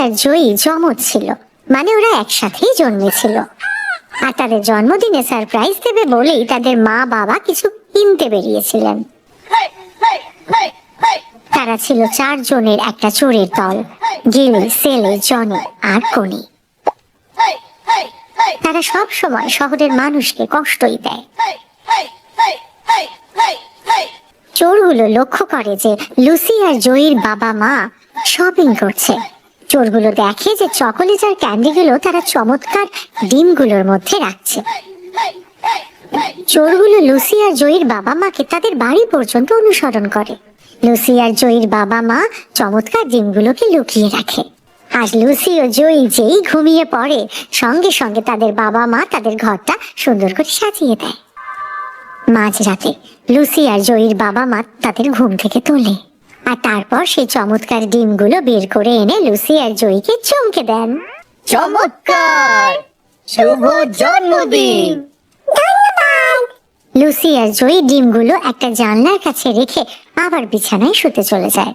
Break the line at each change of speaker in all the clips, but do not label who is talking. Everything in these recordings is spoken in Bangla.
আর জয়ী জমজ ছিল। মানে ওরা একসাথেই জন্মেছিল। আর তাদের জন্মদিনে সারপ্রাইজ দেবে বলেই তাদের মা বাবা কিছু কিনতে বেরিয়েছিলেন। তারা ছিল চারজনের একটা চোরের দল, গিলি, সেলে, জনি আর কনি। তারা সব সময় শহরের মানুষকে কষ্টই দেয়। চোরগুলো লক্ষ্য করে যে লুসি আর জয়ীর বাবা মা শপিং করছে। চোরগুলো দেখে যে চকোলেট আর ক্যান্ডিগুলো তারা চমৎকার ডিমগুলোর মধ্যে রাখছে। চোরগুলো লুসি আর জয়ীর বাবা মাকে তাদের বাড়ি পর্যন্ত অনুসরণ করে। লুসি আর জয়ীর বাবা মা চমৎকার ডিমগুলোকে লুকিয়ে রাখে। আর লুসি ও জয়ী যেই ঘুমিয়ে পড়ে, সঙ্গে সঙ্গে তাদের বাবা মা তাদের ঘরটা সুন্দর করে সাজিয়ে দেয়। মাঝরাতে লুসি আর জয়ীর বাবা মা তাদের ঘুম থেকে তোলে। আর তারপর সেই চমৎকার ডিমগুলো বের করে এনে লুসি আর জয়ীকে চমকে দেন।
চমৎকার! শুভ জন্মদিন!
লুসি আর জয়ী ডিমগুলো একটা জানলার কাছে রেখে আবার বিছানায় শুতে চলে যায়।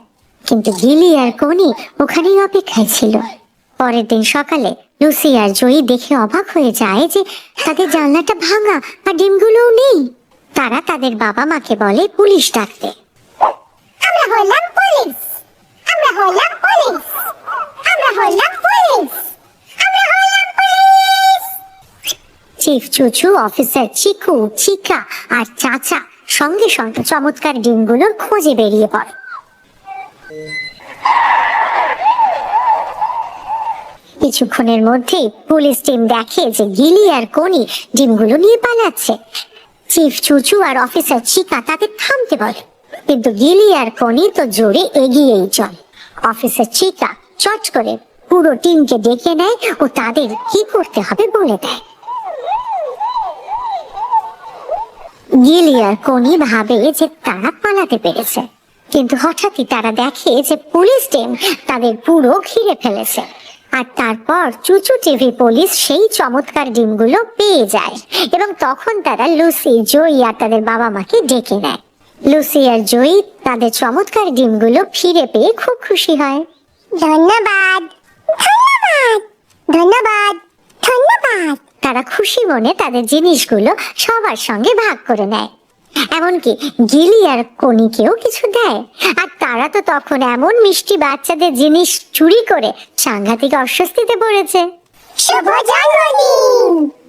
কিন্তু গিলি আর কনি ওখানেই অপেক্ষায় ছিল। পরের দিন সকালে লুসি আর জয়ী দেখে অবাক হয়ে যায় যে তাদের জানলাটা ভাঙা আর ডিমগুলোও নেই। তারা তাদের বাবা মাকে বলে পুলিশ ডাকতে।
হলাম পুলিশ। আমরা হলাম পুলিশ। আমরা হলাম পুলিশ।
চিফ চুচু, অফিসার চিকু, চিকা আর চাচা সঙ্গে সঙ্গে চমৎকার ডিমগুলোর খোঁজে বেরিয়ে পড়ে। কিছুক্ষণের মধ্যে পুলিশ টিম দেখে যে গিলি আর কনি ডিমগুলো নিয়ে পালাচ্ছে। চিফ চুচু আর অফিসার চিকা তাকে থামতে বলে। কিন্তু গিলি আর কনি তো জোরে এগিয়েই চল। অফিসার চিকা চট করে পুরো টিমকে ডেকে নেয় ও তাদের কি করতে হবে বলে দেয়। গিলি আর কনি ভাবে যে তারা পালাতে পেরেছে, কিন্তু হঠাৎই তারা দেখে যে পুলিশ টিম তাদের পুরো ঘিরে ফেলেছে। আর তারপর চুচু টিভি পুলিশ সেই চমৎকার ডিমগুলো পেয়ে যায় এবং তখন তারা লুসি জয়ী আর তাদের বাবা মাকে ডেকে নেয়। লুসি আর জয়ী তাদের চমৎকার ডিমগুলো ফিরে পেয়ে খুব খুশি হয়।
ধন্যবাদ। ধন্যবাদ। ধন্যবাদ। ধন্যবাদ।
তারা খুশি মনে তাদের জিনিসগুলো সবার সঙ্গে ভাগ করে নেয়। এমনকি গিলি আর কনিকেও কিছু দেয়। আর তারা তো তখন এমন মিষ্টি বাচ্চাদের জিনিস চুরি করে সাংঘাতিক অস্বস্তিতে পড়েছে।
শুভ জন্মদিন!